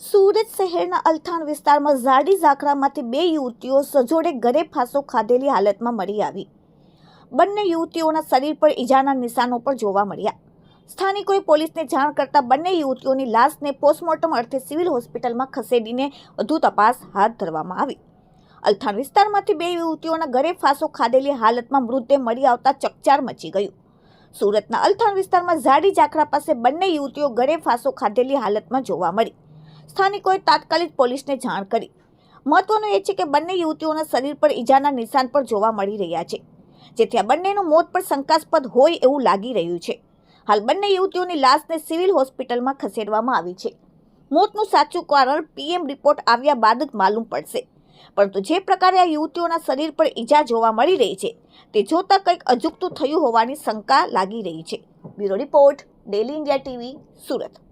સુરત શહેરના અલથાણ વિસ્તારમાં ઝાડી ઝાકરામાંથી બે યુવતીઓ સજોડે ઘરે ફાંસો ખાધેલી હાલતમાં મળી આવી. બંને યુવતીઓના શરીર પર ઈજાના નિશાનો પણ જોવા મળ્યા. સ્થાનિકોએ પોલીસને જાણ કરતા બંને યુવતીઓની લાશને પોસ્ટમોર્ટમ અર્થે સિવિલ હોસ્પિટલમાં ખસેડીને વધુ તપાસ હાથ ધરવામાં આવી. અલથાણ વિસ્તારમાંથી બે યુવતીઓના ઘરે ફાંસો ખાધેલી હાલતમાં મૃતદેહ મળી આવતા ચકચાર મચી ગયું. સુરતના અલથાણ વિસ્તારમાં ઝાડી ઝાકરા પાસે બંને યુવતીઓ ઘરે ફાંસો ખાધેલી હાલતમાં જોવા મળી. સ્થાનિકોએ તાત્કાલિક પોલીસને જાણ કરી. મહત્વનું એ છે કે બંને યુવતીઓના શરીર પર ઈજાના નિશાન પણ જોવા મળી રહ્યા છે, જેથી આ બંનેનું મોત પણ શંકાસ્પદ હોય એવું લાગી રહ્યું છે. હાલ બંને યુવતીઓની લાશને સિવિલ હોસ્પિટલમાં ખસેડવામાં આવી છે. મોતનું સાચું કારણ પીએમ રિપોર્ટ આવ્યા બાદ જ માલુમ પડશે. પરંતુ જે પ્રકારે આ યુવતીઓના શરીર પર ઈજા જોવા મળી રહી છે, તે જોતા કંઈક અજુગતું થયું હોવાની શંકા લાગી રહી છે. Bureau report, Daily India TV, Surat.